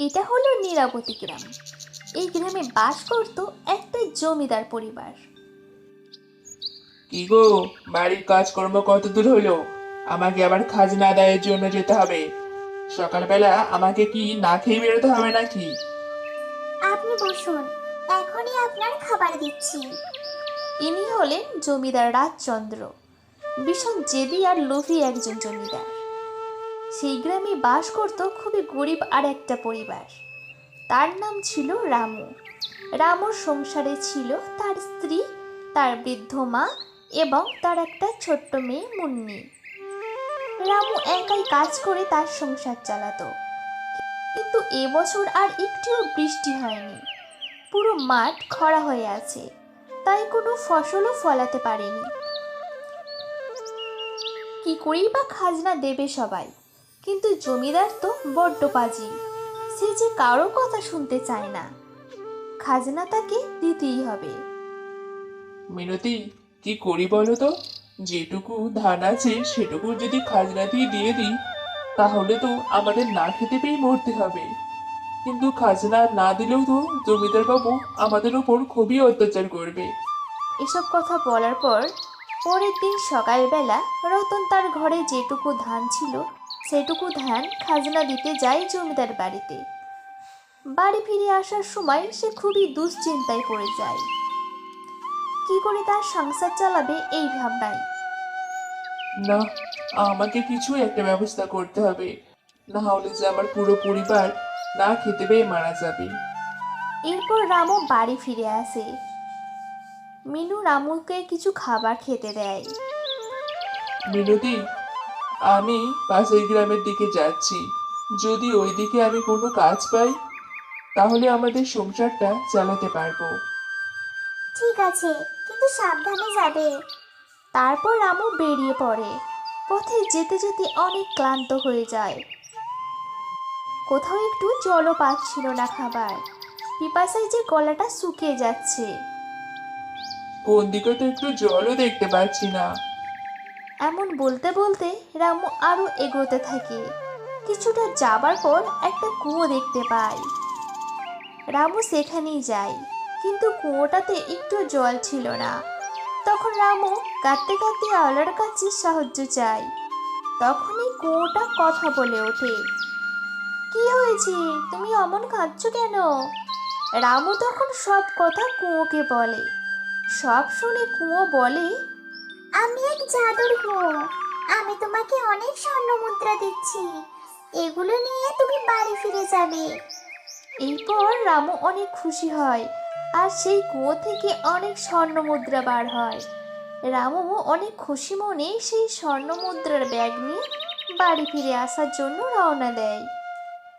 এটা হলো নীলাবতী গ্রাম। এই গ্রামে বাস করত একটা জমিদার পরিবার। কি গো বাড়ির কাজকর্ম কত দূর হলো? আমাকে আবার খাজনা আদায়ের জন্য যেতে হবে। সকালবেলা আমাকে কি না খেয়ে বেরোতে হবে নাকি? আপনি বসুন এখনই আপনার খাবার দিচ্ছি। ইনি হলেন জমিদার রাজচন্দ্র ভীষণ জেদি আর লোভী একজন জমিদার। সেই গ্রামে বাস করত খুবই গরিব আর একটা পরিবার। তার নাম ছিল রামু। রামুর সংসারে ছিল তার স্ত্রী, তার বৃদ্ধ মা এবং তার একটা ছোট্ট মেয়ে মুন্নি। রামু একাই কাজ করে তার সংসার চালাতো। কিন্তু এবছর আর একটিও বৃষ্টি হয়নি। পুরো মাঠ খরা হয়ে আছে, তাই কোনো ফসলও ফলাতে পারেনি। কি করেই বা খাজনা দেবে সবাই? কিন্তু জমিদার তো বড্ড পাজি। সে যে কারও কথা শুনতে চায় না। খাজনা তাকে দিতেই হবে। মিনতি কি করি বলো তো? যেটুকু ধান আছে সেটুকু যদি খাজনা দিয়ে দিয়ে দিই তাহলে তো আমাদের না খেতে পেয়ে মরতে হবে। কিন্তু খাজনা না দিলেও তো জমিদার বাবু আমাদের উপর খুবই অত্যাচার করবে। এসব কথা বলার পর পরের দিন সকালবেলা রতন তার ঘরে যেটুকু ধান ছিল সেটুকু ধান খাজনা দিতে যায় জমিদার বাড়িতে। বাড়ি ফিরে আসার সময় সে খুবই দুশ্চিন্তায় পড়ে যায়। কি করে তার সংসার চালাবে এই ভাবনায়? না আমাকে কিছু একটা ব্যবস্থা করতে হবে। না হলে যে আমার পুরো পরিবার না খেতে পেয়ে মারা যাবে। এরপর রামু বাড়ি ফিরে আসে। মিনু রামুকে কিছু খাবার খেতে দেয়। মিনতি আমি পাশের গ্রামের দিকে যাচ্ছি। যদি ওই দিকে আমি কোনো কাজ পাই তাহলে আমাদের সংসারটা চালাতে পারব। ঠিক আছে কিন্তু সাবধানে যাবে। তারপর রামু বেরিয়ে পড়ে। পথে যেতে যেতে অনেক ক্লান্ত হয়ে যায়। কোথাও একটু জলও পাচ্ছিল না খাবার। পিপাসায় যে গলাটা শুকিয়ে যাচ্ছে। কোন দিকে তো একটু জলও দেখতে পাচ্ছি না। এমন বলতে বলতে রামু আরও এগোতে থাকে। কিছুটা যাবার পর একটা কুয়ো দেখতে পায় রামু সেখানেই যায়, কিন্তু কুয়োটাতে একটু জল ছিল না। তখন রামু কাঁদতে কাঁদতে আলোর কাছে সাহায্য চায়। তখনই কুয়োটা কথা বলে ওঠে। কি হয়েছে? তুমি অমন কাঁদছো কেন? রামু তখন সব কথা কুয়োকে বলে। সব শুনে কুয়ো বলে আমি এক জাদুর কুয়ো আমি তোমাকে অনেক স্বর্ণ মুদ্রা দিচ্ছি। এগুলো নিয়ে তুমি বাড়ি ফিরে যাবে। এরপর রামু অনেক খুশি হয় আর সেই কুয়ো থেকে অনেক স্বর্ণ মুদ্রা বার হয়। রামু অনেক খুশি মনে সেই স্বর্ণ মুদ্রার ব্যাগ নিয়ে বাড়ি ফিরে আসার জন্য রওনা দেয়।